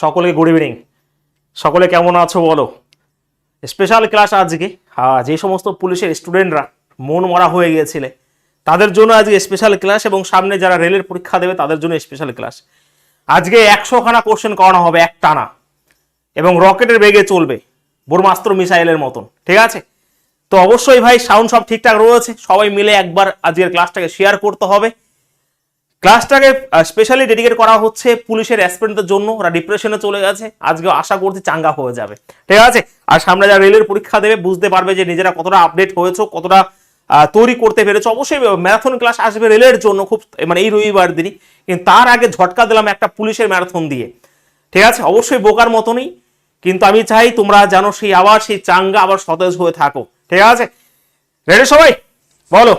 সকলে good evening সকলে কেমন আছো বলো? স্পেশাল ক্লাস আজকে। হ্যাঁ যে সমস্ত পুলিশের স্টুডেন্টরা মন মরা হয়ে গিয়েছিলে, তাদের জন্য আজকে স্পেশাল ক্লাস এবং সামনে যারা রেলের পরীক্ষা দেবে, তাদের জন্য স্পেশাল ক্লাস আজকে একশোখানা কোশ্চেন করানো হবে এক টানা এবং রকেটের বেগে চলবে, ব্রহ্মাস্ত্র মিসাইলের মতন, ঠিক আছে? তো অবশ্যই ভাই সাউন্ড সব ঠিকঠাক রয়েছে? সবাই মিলে একবার আজকের ক্লাসটাকে শেয়ার করতে হবে। ক্লাসটাকে স্পেশালি ডেডিকেট করা হচ্ছে পুলিশের অ্যাসপিরেন্টদের জন্য। ওরা ডিপ্রেশনে চলে গেছে। আজকে আশা করছি চাঙ্গা হয়ে যাবে। ঠিক আছে? আর সামনে যারা রেলের পরীক্ষা দেবে, বুঝতে পারবে যে নিজেরা কতটা আপডেট হয়েছে, কতটা তৈরি করতে পেরেছে। অবশ্যই ম্যারাথন ক্লাস আসবে রেলের জন্য খুব মানে এই রবিবার দিনই। কিন্তু তার আগে ঝটকা দিলাম একটা পুলিশের ম্যারাথন দিয়ে। ঠিক আছে? অবশ্যই বোকার মতনই। কিন্তু আমি চাই তোমরা যেন সেই আবার সেই চাঙ্গা আবার সতেজ হয়ে থাকো। ঠিক আছে? রেডি সবাই? বলো।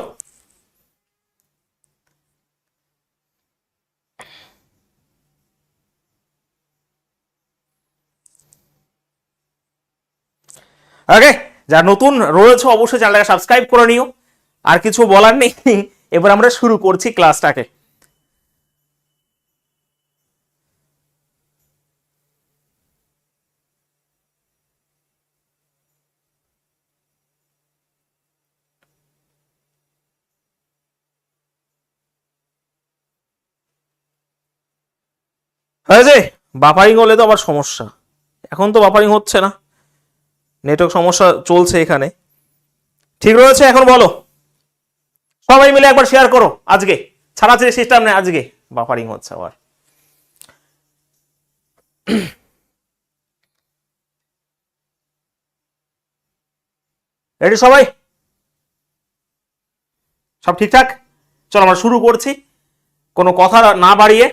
ওকে যারা নতুন রয়েছে অবশ্যই চ্যানেলটাকে সাবস্ক্রাইব করে নিও। আর কিছু বলার নেই, এবার আমরা শুরু করছি ক্লাসটাকে হয়েছে? বাপারিং হলে তো আবার সমস্যা। এখন তো বাপারিং হচ্ছে না। নেটওয়ার্ক সমস্যা চলছে এখানে। ঠিক রয়েছে, এখন বলো। সবাই মিলে একবার শেয়ার করো আজকে। ছাড়াছাড়ি সিস্টেম নেই আজকে। বাফারিং হচ্ছে আবার। রেডি সবাই? সব ঠিকঠাক? চলো আমরা শুরু করছি। কোনো কথা না বাড়িয়ে।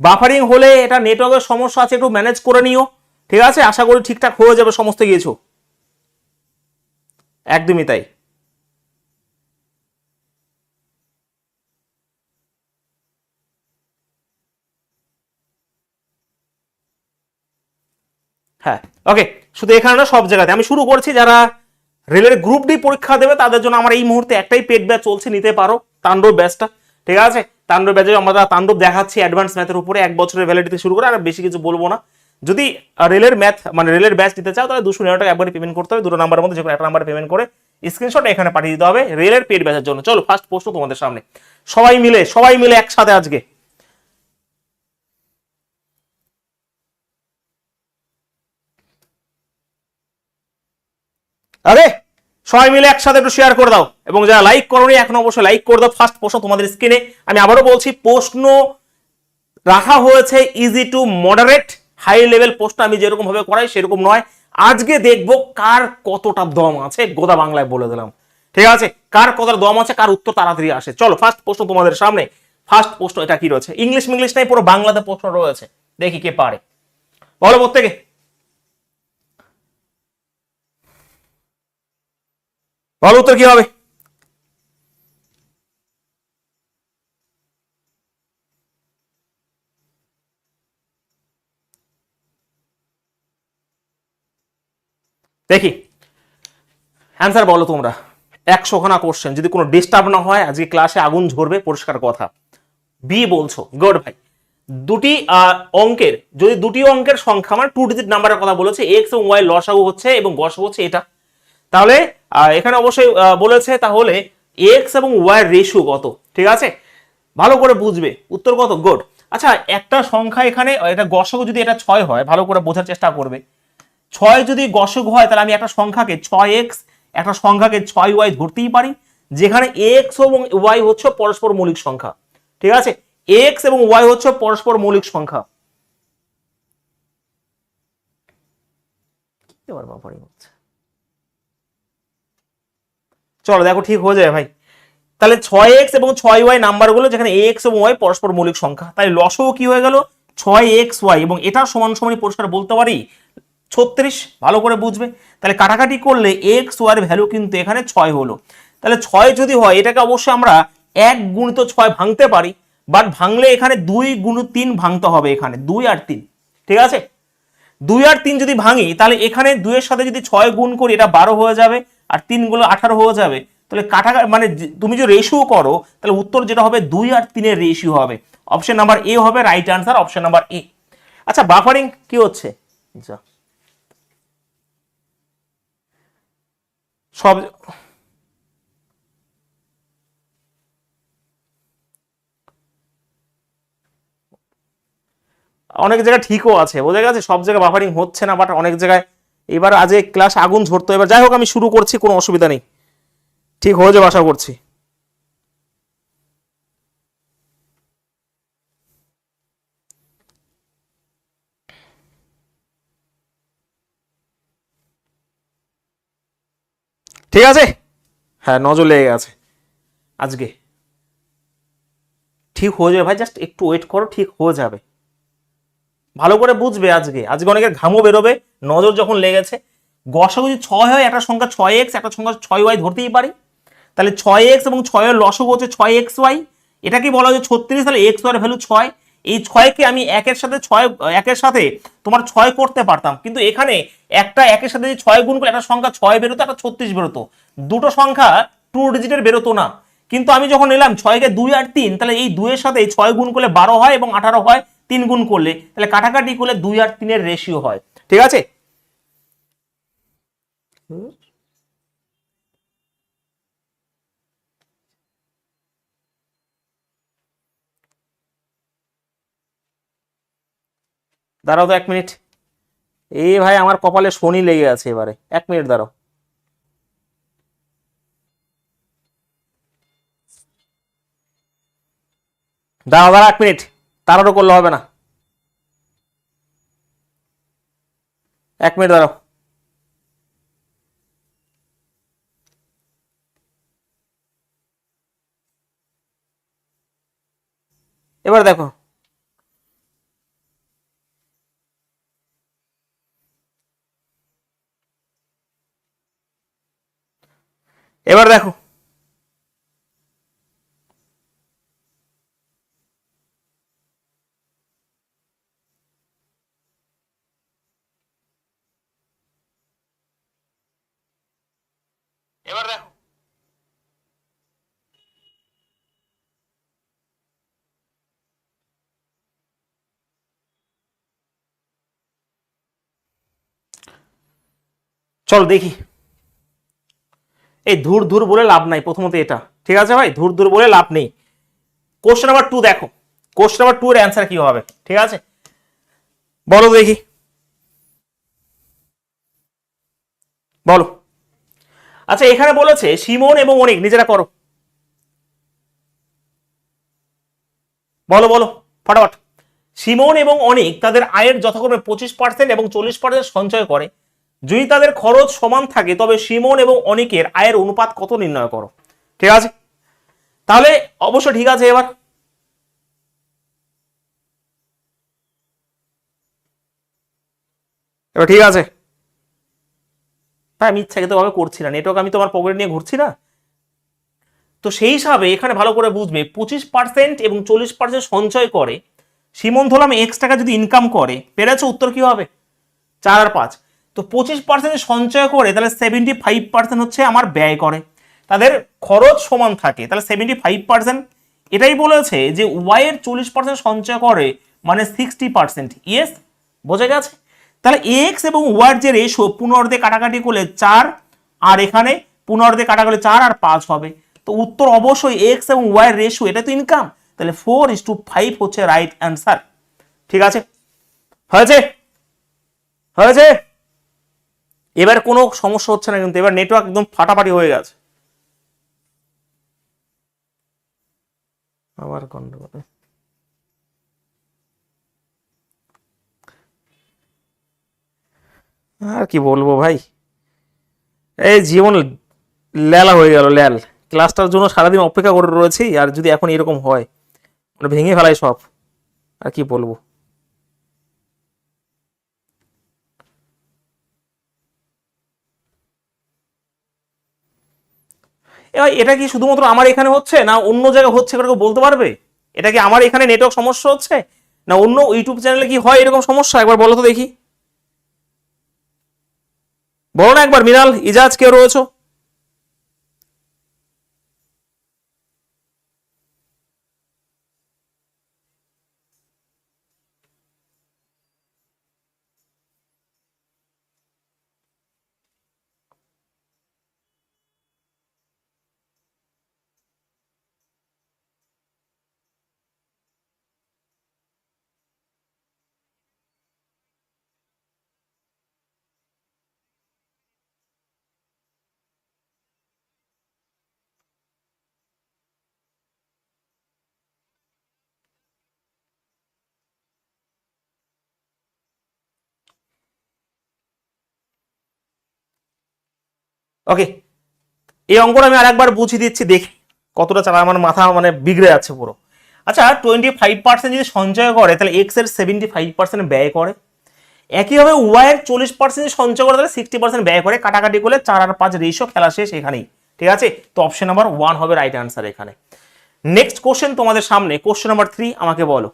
বাফারিং হলে এটা নেটওয়ার্কের সমস্যা আছে, একটু ম্যানেজ করে নিও। ঠিক আছে? আশা করি ঠিকঠাক হয়ে যাবে সমস্ত কিছু। একদমই তাই। হ্যাঁ ওকে শুধু এখানে না, সব জায়গাতে। আমি শুরু করছি, যারা রেলের গ্রুপ ডি পরীক্ষা দেবে, তাদের জন্য আমার এই মুহূর্তে একটাই পেট ব্যাচ চলছে, নিতে পারো, তাণ্ডব ব্যাচটা ঠিক আছে? তাণ্ডব ব্যাচে আমরা তাণ্ডব দেখাচ্ছি অ্যাডভান্স ম্যাথের উপরে, এক বছরের ভ্যালিডিতে শুরু করে, আর বেশি কিছু বলব না। যদি রেলের ম্যাথ মানে রেলের ব্যাচ নিতে চাও, তাহলে দুশো নিরানব্বই টাকা একবারে পেমেন্ট করতে হবে। দুটো নাম্বারের মধ্যে যে কোনো একটা নাম্বারে পেমেন্ট করে স্ক্রিনশট এখানে পাঠিয়ে দিতে হবে রেলের পেড ব্যাচের জন্য। চলো ফার্স্ট প্রশ্ন তোমাদের সামনে। সবাই মিলে সবাই মিলে একসাথে আজকে। আরে, সবাই মিলে একসাথে একটু শেয়ার করে দাও এবং যারা লাইক করোনি, এখন অবশ্যই লাইক করে দাও। ফার্স্ট প্রশ্ন তোমাদের স্ক্রিনে আমি আবারও বলছি, প্রশ্ন রাখা হয়েছে easy to moderate high level প্রশ্ন আমি যেরকম ভাবে করাই সেরকম নয়। আজকে দেখব কার কতটা দম আছে, গোদা বাংলায় বলে দিলাম। ঠিক আছে? কার কতটা দম আছে, কার উত্তর তাড়াতাড়ি আসে। চলো ফার্স্ট প্রশ্ন তোমাদের সামনে। ফার্স্ট প্রশ্ন এটা কি রয়েছে? ইংলিশ মিংলিশ নাই, পুরো বাংলাতে প্রশ্ন রয়েছে। দেখি কে পারে। বলো প্রত্যেকে। বলো উত্তর কি হবে? দেখি। অ্যান্সার বলো তোমরা। একশো খানা কোশ্চেন যদি কোনো ডিস্টার্ব না হয়, আজকে ক্লাসে আগুন ঝরবে, পরিষ্কার কথা। বি বলছো। গুড ভাই। দুটি অঙ্কের, যদি দুটি অঙ্কের সংখ্যা আমার টু ডিজিট নাম্বারের কথা বলেছে এক্স এবং ওয়াই লসাগু হচ্ছে এবং গসাগু হচ্ছে এটা। তাহলে এখানে অবশ্যই বলেছে তাহলে এক্স এবং ওয়াই রেশিও কত? ঠিক আছে? ভালো করে বুঝবে। উত্তর কত? গুড আচ্ছা একটা সংখ্যা এখানে, এটা গসাগু যদি এটা ছয় হয়, ভালো করে বোঝার চেষ্টা করবে। ছয় যদি গসক হয়, তাহলে আমি একটা সংখ্যাকে ছয় এক্স একটা সংখ্যাকে ছয় ওয়াই ধরতেই পারি, যেখানে এক্স এবং ওয়াই হচ্ছে পরস্পর মৌলিক সংখ্যা। ঠিক আছে? এক্স এবং ওয়াই হচ্ছে পরস্পর মৌলিক সংখ্যা। চলো, দেখো ঠিক হয়ে যাবে ভাই। তাহলে ছয় এক্স এবং ছয় ওয়াই নাম্বারগুলো যেখানে এক্স এবং ওয়াই পরস্পর মৌলিক সংখ্যা। তাই লসও কি হয়ে গেল? ছয় এক্স ওয়াই এবং এটা সমান সমানই পরিষ্কার বলতে পারি? ছত্রিশ, ভালো করে বুঝবে। তাহলে কাটাকাটি করলে এক্স ওয়ার ভ্যালু কিন্তু এখানে ছয় হলো। তাহলে ছয় যদি হয়, এটাকে অবশ্যই আমরা এক গুণিত ছয় ভাঙতে পারি বাট ভাঙলে এখানে দুই গুণ তিন ভাঙতে হবে এখানে, দুই আর তিন, ঠিক আছে? দুই আর তিন যদি ভাঙি, তাহলে এখানে দুইয়ের সাথে যদি ছয় গুণ করি, এটা বারো হয়ে যাবে, আর তিনগুলো আঠারো হয়ে যাবে। তাহলে কাটা মানে তুমি যদি রেশিও করো, তাহলে উত্তর যেটা হবে দুই আর তিনের রেশিও হবে। অপশন নাম্বার এ হবে right answer option number A আচ্ছা বাফারিং কি হচ্ছে? যা। সব অনেক জায়গায় ঠিকও আছে, বোঝা গেছে সব জায়গায় বাফারিং হচ্ছে না বাট অনেক জায়গায় এবার আজ ক্লাস আগুন ঝরতো এবার যাই হোক, আমি শুরু করছি, কোনো অসুবিধা নেই। ঠিক হয়ে যাবে, আশা করছি। ঠিক আছে? হ্যাঁ নজর লেগে গেছে। আজকে। ঠিক হয়ে যাবে ভাই জাস্ট একটু ওয়েট করো ঠিক হয়ে যাবে। ভালো করে বুঝবে আজকে। আজকে অনেকের ঘামও বেরোবে নজর যখন লেগেছে গসা যদি ছয় হয় একটা সংখ্যা ছয় এক্স একটা সংখ্যা ছয় ওয়াই ধরতেই পারি। তাহলে ছয় এক্স এবং ছয়ের লসক হচ্ছে ছয় এক্স ওয়াই এটাকে বলা হচ্ছে ছত্রিশ? তাহলে এক্স ওয়ার ভ্যালু ছয়। এই ছয়কে আমি একের সাথে ছয়, একের সাথে তোমার ছয় করতে পারতাম। কিন্তু এখানে একটা একের সাথে যদি ছয় গুণ করলে একটা সংখ্যা ছয় বেরোতো, একটা ছত্রিশ বেরোতো। দুটো সংখ্যা টু ডিজিটের বেরোতো না। কিন্তু আমি যখন নিলাম ছয়কে দুই আর তিন, তাহলে এই দুইয়ের সাথে ছয় গুণ করলে বারো হয় এবং আঠারো হয়, তিন গুণ করলে, তাহলে কাটাকাটি করলে দুই আর তিনের রেশিও হয়। ঠিক আছে? দাঁড়াও তো এক মিনিট। এই ভাই আমার কপালে শনি লেগে আছে এবারে। এক মিনিট দাঁড়াও। দাঁড়াও দাঁড়া এক মিনিট। তাড়ারও করলে হবে না। এক মিনিট দাঁড়াও। এবার দেখো। এবার দেখো এবার দেখো চল দেখি এই ধুর ধুর বলে লাভ নাই, প্রথমত এটা। ঠিক আছে ভাই? ধুর ধুর বলে লাভ নেই। কোশ্চেন নাম্বার টু দেখো। কোশ্চেন নাম্বার টু এর অ্যান্সার কি হবে? ঠিক আছে? বলো দেখি। বলো। আচ্ছা এখানে বলেছে সিমন এবং অনেক, নিজেরা করো। বলো বলো, ফটাফট। সিমন এবং অনেক তাদের আয়ের যথাক্রমে পঁচিশ পার্সেন্ট এবং চল্লিশ পার্সেন্ট সঞ্চয় করে। যদি তাদের খরচ সমান থাকে, তবে সিমন এবং অনিকের আয়ের অনুপাত কত নির্ণয় করো? ঠিক আছে? তাহলে অবশ্য ঠিক আছে এবার। এবার ঠিক আছে? তাই আমি ইচ্ছাকৃতভাবে করছি না। নেটওয়ার্ক আমি তোমার পকেট নিয়ে ঘুরছি না? তো সেই হিসাবে এখানে ভালো করে বুঝবে, পঁচিশ পার্সেন্ট এবং চল্লিশ পার্সেন্ট সঞ্চয় করে সিমন ধরলাম এক্স টাকা যদি ইনকাম করে, পেরেছে? উত্তর কি হবে? চার আর পাঁচ। তো পঁচিশ পার্সেন্ট সঞ্চয় করে তাহলে সেভেন্টি ফাইভ পার্সেন্ট হচ্ছে আমার ব্যয় করে। তাদের খরচ সমান থাকে, তাহলে সেভেন্টি ফাইভ পার্সেন্ট এটাই বলেছে যে ওয়াইয়ের চল্লিশ পার্সেন্ট সঞ্চয় করে মানে সিক্সটি পার্সেন্ট ইয়েস বোঝা গেছে? তাহলে এক্স এবং ওয়াইয়ের যে রেশো পুনর্দে কাটাকাটি করলে চার, আর এখানে পুনর্দে কাটা করলে চার আর পাঁচ হবে। তো উত্তর অবশ্যই এক্স এবং ওয়াইয়ের রেশো এটা তো ইনকাম তাহলে ফোর ইস টু ফাইভ হচ্ছে রাইট অ্যান্সার ঠিক আছে? হয়েছে? হয়েছে? এবার কোনো সমস্যা হচ্ছে না কিন্তু, এবার নেটওয়ার্ক একদম ফাটাফাটি হয়ে গেছে। আবার গন্ডগোল। আর কি বলব ভাই? এই জীবন ল্যালা হয়ে গেল ল্যাল ক্লাসটার জন্য সারাদিন অপেক্ষা করে রয়েছি, আর যদি এখন এরকম হয় মানে ভেঙে ফেলাই সব। আর কি বলব? এবার এটা কি শুধুমাত্র আমার এখানে হচ্ছে? না অন্য জায়গায় হচ্ছে? কেউ বলতে পারবে? এটা কি আমার এখানে নেটওয়ার্ক সমস্যা হচ্ছে? না অন্য ইউটিউব চ্যানেলে কি হয় এরকম সমস্যা? একবার বলো তো দেখি। বলো না একবার, মিনাল, ইজাজ, কেউ রয়েছো? ওকে এই অঙ্কটা আমি আরেকবার বুঝিয়ে দিচ্ছি, দেখি কতটা চালা আমার মাথা মানে বিগড়ে যাচ্ছে পুরো। আচ্ছা টোয়েন্টি ফাইভ পার্সেন্ট যদি সঞ্চয় করে, তাহলে এক্সের সেভেন্টি ফাইভ পার্সেন্ট ব্যয় করে। একইভাবে ওয়াই এর চল্লিশ পার্সেন্ট সঞ্চয় করে, তাহলে সিক্সটি পার্সেন্ট ব্যয় করে। কাটাকাটি করলে চার আর পাঁচ রেশো খেলা শেষ এখানেই। ঠিক আছে? তো অপশন নাম্বার ওয়ান হবে রাইট অ্যান্সার এখানে। নেক্সট কোশ্চেন তোমাদের সামনে। কোশ্চেন নাম্বার থ্রি আমাকে বলো।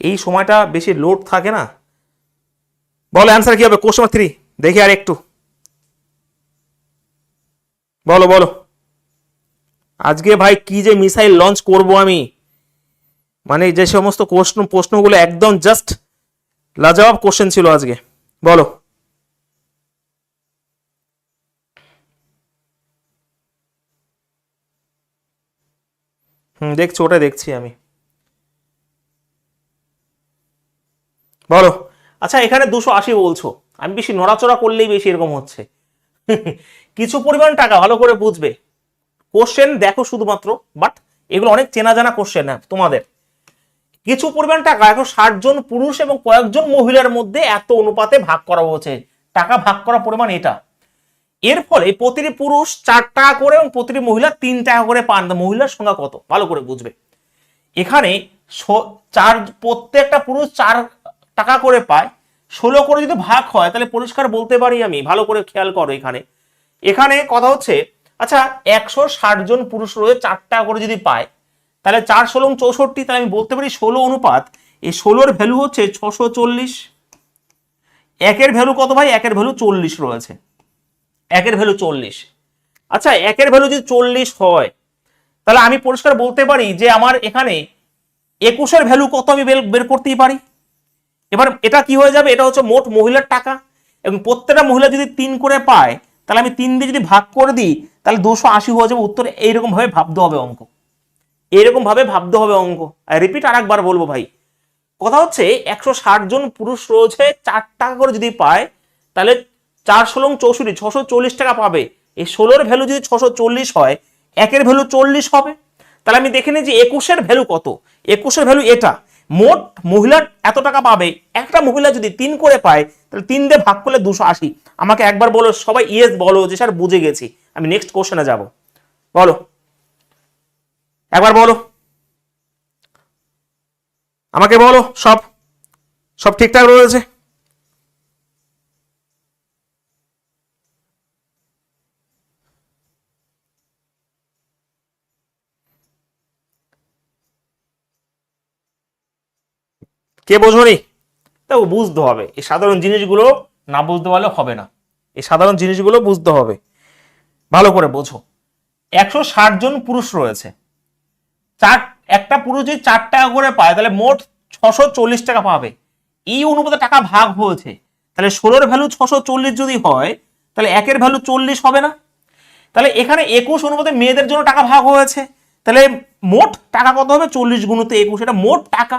এই সময়টা বেশি লোড থাকে না। বলো অ্যান্সার কি হবে? কোশ্চেন থ্রি দেখি আর একটু। বলো বলো। আজকে ভাই কি যে মিসাইল লঞ্চ করব আমি? মানে যে সমস্ত প্রশ্ন, প্রশ্নগুলো একদম জাস্ট লাজবাব কোশ্চেন ছিল আজকে। বলো। হুম, দেখছি ওটা দেখছি আমি। বলো। আচ্ছা এখানে দুশো আশি বলছো। আমি বেশি নড়াচড়া করলেই বেশি এরকম হচ্ছে। কিছু পরিমাণ টাকা ভালো করে বুঝবে। কোশ্চেন দেখো শুধুমাত্র বাট এগুলো অনেক চেনা জানা কোশ্চেন হ্যাঁ তোমাদের। কিছু পরিমাণ টাকা এখন ষাট জন পুরুষ এবং কয়েকজন মহিলার মধ্যে এত অনুপাতে ভাগ করা হয়েছে। টাকা ভাগ করা পরিমাণ এটা। এর ফলে প্রতিটি পুরুষ চার টাকা করে এবং প্রতিটি মহিলা তিন টাকা করে পান। মহিলার সংখ্যা কত? ভালো করে বুঝবে। এখানে চার প্রত্যেকটা পুরুষ চার টাকা করে পায়, ষোলো করে যদি ভাগ হয়, তাহলে পরিষ্কার বলতে পারি আমি, ভালো করে খেয়াল করো এখানে। এখানে কথা হচ্ছে আচ্ছা একশো ষাট জন পুরুষ রয়েছে, চার টাকা করে যদি পায়, তাহলে চার ষোলো চৌষট্টি, তাহলে আমি বলতে পারি ষোলো অনুপাত, এই ষোলোর ভ্যালু হচ্ছে ছশো চল্লিশ। একের ভ্যালু কত ভাই? একের ভ্যালু চল্লিশ রয়েছে। একের ভ্যালু চল্লিশ। আচ্ছা একের ভ্যালু যদি চল্লিশ হয়, তাহলে আমি পরিষ্কার বলতে পারি যে আমার এখানে একুশের ভ্যালু কত আমি বের- বের করতেই পারি? এবার এটা কি হয়ে যাবে? এটা হচ্ছে মোট মহিলার টাকা। এবং প্রত্যেকটা মহিলা যদি তিন করে পায়, তাহলে আমি তিন দিয়ে যদি ভাগ করে দিই, তাহলে দুশো আশি হয়ে যাবে। উত্তর এইরকম ভাবে ভাবতে হবে অঙ্ক। এরকম ভাবে ভাবতে হবে অঙ্ক। রিপিট আর একবার বলব ভাই। কথা হচ্ছে একশো ষাট জন পুরুষ রয়েছে, চার টাকা করে যদি পায়, তাহলে চার ষোলং চৌষট্টি, ছশো চল্লিশ টাকা পাবে। এই ষোলোর ভ্যালু যদি ছশো চল্লিশ হয়, একের ভ্যালু চল্লিশ হবে। তাহলে আমি দেখে নিই যে একুশের ভ্যালু কত। একুশের ভ্যালু এটা। মোট মহিলার এত টাকা পাবে? একটা মহিলা যদি তিন করে পায়, তাহলে তিন দিয়ে ভাগ করলে দুশো আশি। আমাকে একবার বলো, সবাই ইয়েস বলো যে, স্যার বুঝে গেছি। আমি নেক্সট কোশ্চেনে যাব। বলো। একবার বলো। আমাকে বলো, সব। সব ঠিকঠাক রয়েছে? কে বোঝনি দেখো বুঝতে হবে। এই সাধারণ জিনিসগুলো না বুঝতে পারলে হবে না। এই সাধারণ জিনিসগুলো বুঝতে হবে। ভালো করে বোঝো। একশো ষাট জন পুরুষ রয়েছে। চার, একটা পুরুষ যদি চার টাকা করে পায়, তাহলে মোট ছশো চল্লিশ টাকা পাবে। এই অনুপাতে টাকা ভাগ হয়েছে। তাহলে ষোলোর ভ্যালু ছশো চল্লিশ যদি হয়, তাহলে একের ভ্যালু চল্লিশ হবে না। তাহলে এখানে একুশ অনুপাতে মেয়েদের জন্য টাকা ভাগ হয়েছে। তাহলে মোট টাকা কত হবে? চল্লিশ গুণতে একুশ, এটা মোট টাকা।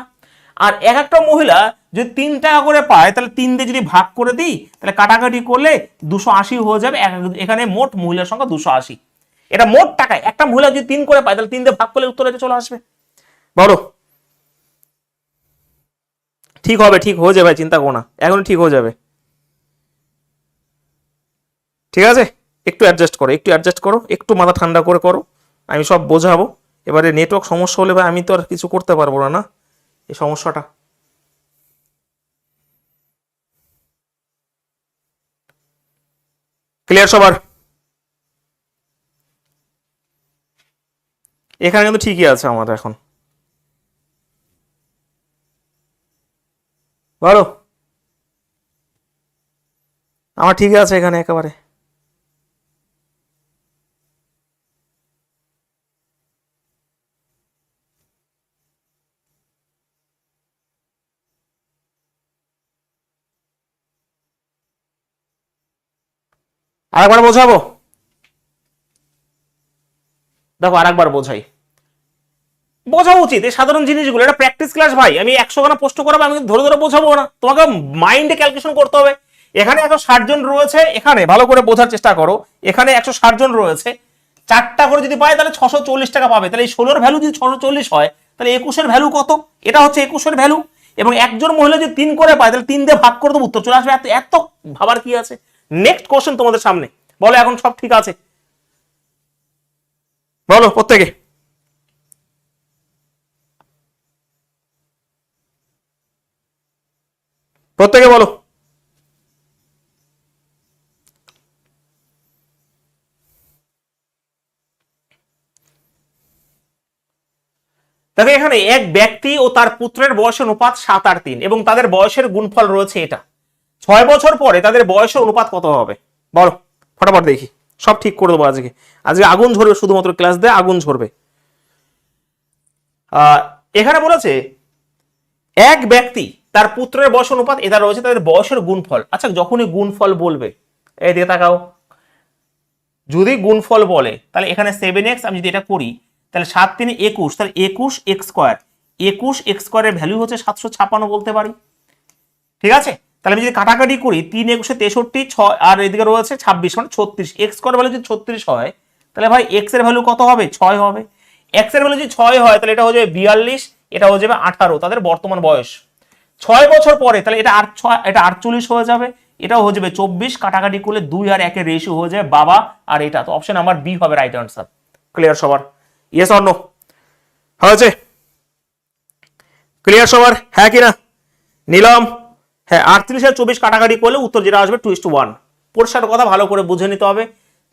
আর এক একটা মহিলা যদি তিন টাকা করে পায়, তাহলে তিন দিয়ে যদি ভাগ করে দিই, তাহলে কাটাকাটি করলে দুশো আশি হয়ে যাবে। এখানে মোট মহিলার সংখ্যা দুশো আশি। এটা মোট টাকায় একটা মহিলা যদি তিন করে পায়, তাহলে তিন দিয়ে ভাগ করলে উত্তর চলে আসবে। বড়। ঠিক হবে, ঠিক হয়ে যাবে চিন্তা করো না। এখন ঠিক হয়ে যাবে। ঠিক আছে? একটু অ্যাডজাস্ট করো, একটু অ্যাডজাস্ট করো, একটু মাথা ঠান্ডা করে করো। আমি সব বোঝাবো। এবারে নেটওয়ার্ক সমস্যা হলে ভাই, আমি তো আর কিছু করতে পারব না না? এই সমস্যাটা। ক্লিয়ার সবার? এখানে কিন্তু ঠিকই আছে আমার এখন। বলো। আমার ঠিক আছে এখানে একেবারে। আরেকবার বোঝাবো? দেখো, আরেকবার বোঝাই। বোঝা উচিত, এই সাধারণ জিনিসগুলো। এটা প্র্যাকটিস ক্লাস ভাই। আমি একশো খানা প্রশ্ন করাবো, আমি ধরে ধরে বোঝাবো না। তোমাকে মাইন্ডে ক্যালকুলেশন করতে হবে। এখানে একশো ষাট জন রয়েছে, এখানে ভালো করে বোঝার চেষ্টা করো। এখানে একশো ষাট জন রয়েছে। চারটা করে যদি পায়, তাহলে ছশো চল্লিশ টাকা পাবে। তাহলে এই ষোলোর ভ্যালু যদি ছশো চল্লিশ হয়, তাহলে একুশের ভ্যালু কত? এটা হচ্ছে একুশের ভ্যালু এবং একজন মহিলা যদি তিন করে পায়, তাহলে তিন দিয়ে ভাগ করে দেবো, উত্তর চলে আসবে। এত এত ভাবার কি আছে? নেক্সট কোশ্চেন তোমাদের সামনে। বলো, এখন সব ঠিক আছে? বলো, প্রত্যেকে। প্রত্যেকে বলো। দেখো, এখানে এক ব্যক্তি ও তার পুত্রের বয়সের অনুপাত সাত আর তিন এবং তাদের বয়সের গুণফল রয়েছে এটা। ছয় বছর পরে তাদের বয়সের অনুপাত কত হবে? বলো, ফটাফট দেখি। সব ঠিক করে দেবো আজকে। আজকে আগুন ঝরবে, শুধুমাত্র ক্লাস দিয়ে আগুন ঝরবে। এখানে বলেছে, এক ব্যক্তি তার পুত্রের বয়স অনুপাত, এটা রয়েছে তাদের বয়সের গুণফল। আচ্ছা যখনই গুণফল বলবে, এই দিকে তাকাও। যদি গুণফল বলে, তাহলে এখানে সেভেন এক্স আমি যদি এটা করি, তাহলে সাত তিনে একুশ, তাহলে একুশ এক্স স্কোয়ার একুশ এক্স স্কোয়ারের ভ্যালু হচ্ছে সাতশো ছাপান্ন বলতে পারি। ঠিক আছে? তাহলে আমি যদি কাটাকাটি করি তিন একুশে তেষট্টি, ছয়, আর এদিকে রয়েছে ছাব্বিশ মানে ছত্রিশ। এক্স স্কোয়ার ভ্যালু যদি ছত্রিশ হয়, তাহলে ভাই এক্সের ভ্যালু কত হবে? ছয় হবে। এক্সের ভ্যালু যদি ছয় হয়, তাহলে এটা হয়ে যাবে বিয়াল্লিশ, এটা হয়ে যাবে আঠারো, তাদের বর্তমান বয়স। ছয় বছর পরে, তাহলে এটা আট ছয়, এটা আটচল্লিশ হয়ে যাবে, এটাও হয়ে যাবে চব্বিশ, কাটাকাটি করলে দুই আর একের রেশিও হয়ে যাবে বাবা আর এটা। তো অপশন আমার বি হবে রাইট আনসার ক্লিয়ার সবার? ইয়েস নো হয়েছে? ক্লিয়ার সবার? হ্যাঁ কিনা? নিলাম। হ্যাঁ আটত্রিশ আর চব্বিশ কাটাকাটি করলে উত্তর যেটা আসবে টু ইস টু ওয়ান পরিষ্কার কথা, ভালো করে বুঝে নিতে হবে।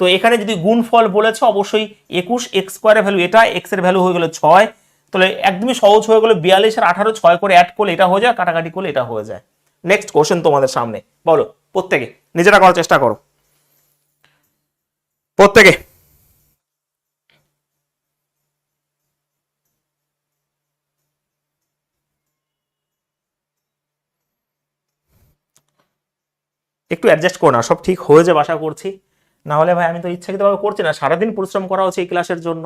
তো এখানে যদি গুণফল বলেছে, অবশ্যই একুশ এক্স স্কোয়ারের ভ্যালু এটা, এক্সের ভ্যালু হয়ে গেল ছয়। তাহলে একদমই সহজ হয়ে গেলো বিয়াল্লিশ আর আঠারো, ছয় করে অ্যাড করলে এটা হয়ে যায়, কাটাকাটি করলে এটা হয়ে যায়। নেক্সট কোশ্চেন তোমাদের সামনে। বলো, প্রত্যেকে, নিজেরা করার চেষ্টা করো। প্রত্যেকে একটু অ্যাডজাস্ট করো না, সব ঠিক হয়ে যাবে আশা করছি। না হলে ভাই, আমি তো ইচ্ছাকৃতভাবে করছি না, সারাদিন পরিশ্রম করা হচ্ছে এই ক্লাসের জন্য।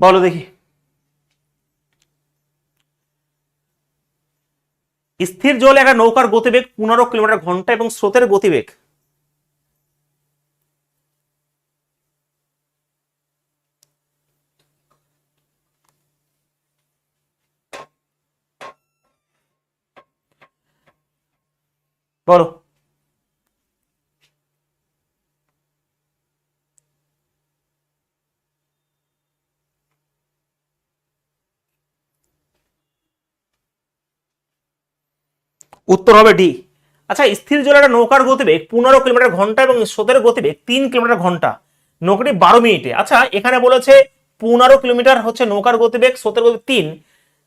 বলো দেখি। স্থির জলে একটা নৌকার গতিবেগ পনেরো কিলোমিটার ঘণ্টা এবং স্রোতের গতিবেগ। বলো। উত্তর হবে ডি। আচ্ছা স্থির জলে একটা নৌকার গতিবেগ পনেরো কিলোমিটার ঘণ্টা এবং স্রোতের গতিবেগ তিন কিলোমিটার ঘণ্টা। নৌকাটি বারো মিনিটে। আচ্ছা এখানে বলেছে পনেরো কিলোমিটার হচ্ছে নৌকার গতিবেগ, স্রোতের গতিবেগ তিন।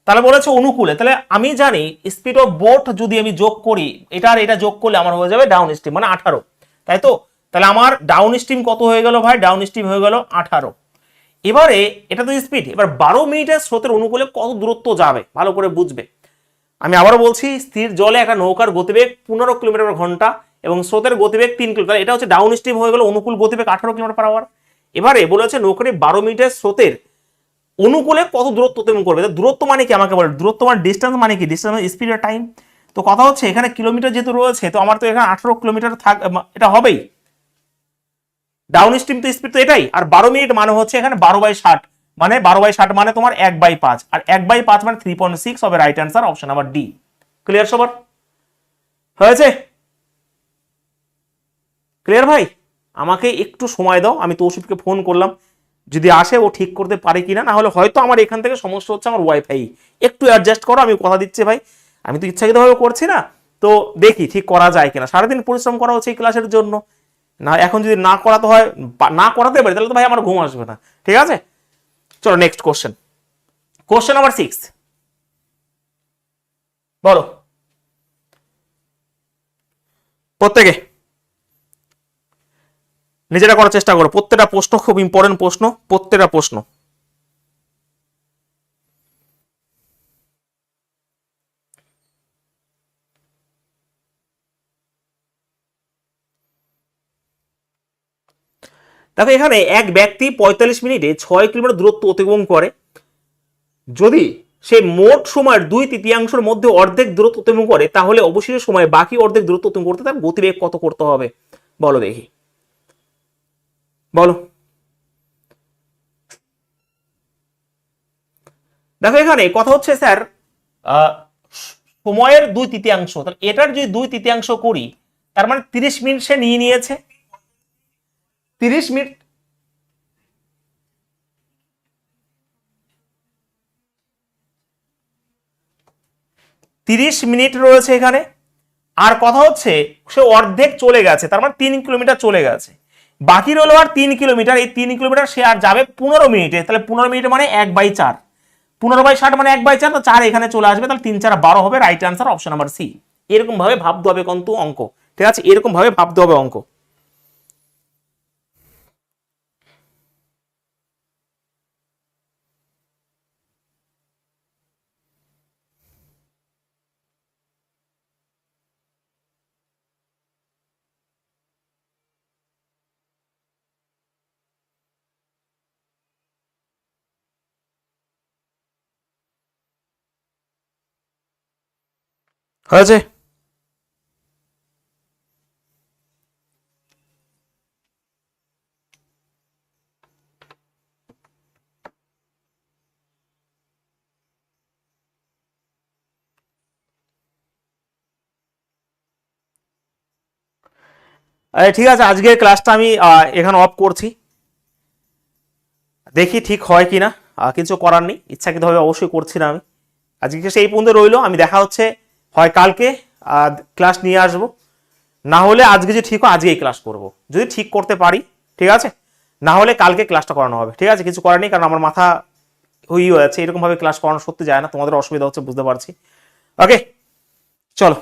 তাহলে বলেছে অনুকূলে। তাহলে আমি জানি স্পিড অফ বোট যদি আমি যোগ করি, এটা আর এটা যোগ করলে আমার হয়ে যাবে ডাউন স্ট্রিম মানে আঠারো। তাই তো? তাহলে আমার ডাউন স্ট্রিম কত হয়ে গেল ভাই? ডাউন স্ট্রিম হয়ে গেল আঠারো। এবারে এটা তো স্পিড এবার বারো মিনিটের স্রোতের অনুকূলে কত দূরত্ব যাবে? ভালো করে বুঝবে। আমি আবারও বলছি, স্থির জলে একটা নৌকার গতিবেগ পনেরো কিলোমিটার ঘণ্টা এবং স্রোতের গতিবেগ তিন কিলোমিটার এটা হচ্ছে ডাউন স্ট্রিম হয়ে গেল অনুকূল গতিবেগ আঠারো কিলোমিটার পার আওয়ার এবারে বলেছে নৌকাটি বারো মিনিটের স্রোতের অনুকূলে কত দূরত্ব তুমি করবে? দূরত্ব মানে কি আমাকে বলে? দূরত্ব মানে ডিস্টেন্স মানে কি? ডিস্টেন্স স্পিড টাইম তো কথা হচ্ছে, এখানে কিলোমিটার যেহেতু রয়েছে, তো আমার তো এখানে আঠারো কিলোমিটার থাক এটা হবেই। ডাউন স্ট্রিম তো স্পিড তো এটাই। আর বারো মিনিট মানে হচ্ছে এখানে বারো বাই ষাট। মানে বারো বাই ষাট মানে তোমার এক বাই পাঁচ। আর এক বাই পাঁচ মানে থ্রি পয়েন্ট সিক্স হবে right answer option number D clear সবার? হয়েছে? ক্লিয়ার ভাই? আমাকে একটু সময় দাও, আমি তৌসিফকে ফোন করলাম। যদি আসে, ও ঠিক করতে পারে কিনা, না হলে হয়তো আমার এখান থেকে সমস্যা হচ্ছে আমার ওয়াইফাই একটু অ্যাডজাস্ট করো, আমি কথা দিচ্ছি ভাই। আমি তো ইচ্ছাকৃতভাবে করছি না। তো দেখি ঠিক করা যায় কিনা। সারাদিন পরিশ্রম করা হচ্ছে এই ক্লাসের জন্য। না, এখন যদি না করাতে হয় না করাতে পারি, তাহলে তো ভাই আমার ঘুম আসবে না। ঠিক আছে? চলো next question question number six বলো। প্রত্যেকে। নিজেরা করার চেষ্টা করো। প্রত্যেকটা প্রশ্ন খুব ইম্পর্টেন্ট প্রশ্ন, প্রত্যেকটা প্রশ্ন। দেখো, এখানে এক ব্যক্তি পঁয়তাল্লিশ মিনিটে ছয় কিলোমিটার দূরত্ব অতিক্রম করে। যদি সে মোট সময়ের দুই তৃতীয়াংশের মধ্যে অর্ধেক দূরত্ব অতিক্রম করে, তাহলে অবশিষ্ট সময়ে বাকি অর্ধেক দূরত্ব অতিক্রম করতে তার গতিবেগ কত করতে হবে? বলো দেখি। বলো। দেখো, এখানে কথা হচ্ছে, স্যার সময়ের দুই তৃতীয়াংশ এটার যদি দুই তৃতীয়াংশ করি, তার মানে তিরিশ মিনিট সে নিয়ে নিয়েছে। তিরিশ মিনিট। তিরিশ মিনিট রয়েছে এখানে। আর কথা হচ্ছে, সে অর্ধেক চলে গেছে, তার মানে তিন কিলোমিটার চলে গেছে। বাকি রইল আর তিন কিলোমিটার, এই তিন কিলোমিটার সে আর যাবে পনেরো মিনিটে। তাহলে পনেরো মিনিট মানে এক বাই চার। পনেরো বাই ষাট মানে এক বাই চার, তো চার এখানে চলে আসবে, তাহলে তিন চার বারো হবে right answer option number C এরকম ভাবে ভাবতে হবে কিন্তু অঙ্ক, ঠিক আছে? এরকম ভাবে ভাবতে হবে অঙ্ক। হয়েছে ঠিক আছে, আজকের ক্লাসটা আমি এখানে অফ করছি। দেখি ঠিক হয় কি না কিছু করার নেই। ইচ্ছাকৃতভাবে অবশ্যই করছি না আমি। আজকে সেই পর্যন্ত রইল। আমি দেখা হচ্ছে হয় কালকে ক্লাস নিয়ে আসব। না হলে আজকে যে ঠিক হয়, আজকেই ক্লাস করব। যদি ঠিক করতে পারি, ঠিক আছে? না হলে কালকে ক্লাসটা করানো হবে, ঠিক আছে? কিছু করার নেই, কারণ আমার মাথা হয়ে আছে, এরকমভাবে ক্লাস করানো সত্যি যায় না, তোমাদের অসুবিধা হচ্ছে, বুঝতে পারছি। ওকে চলো।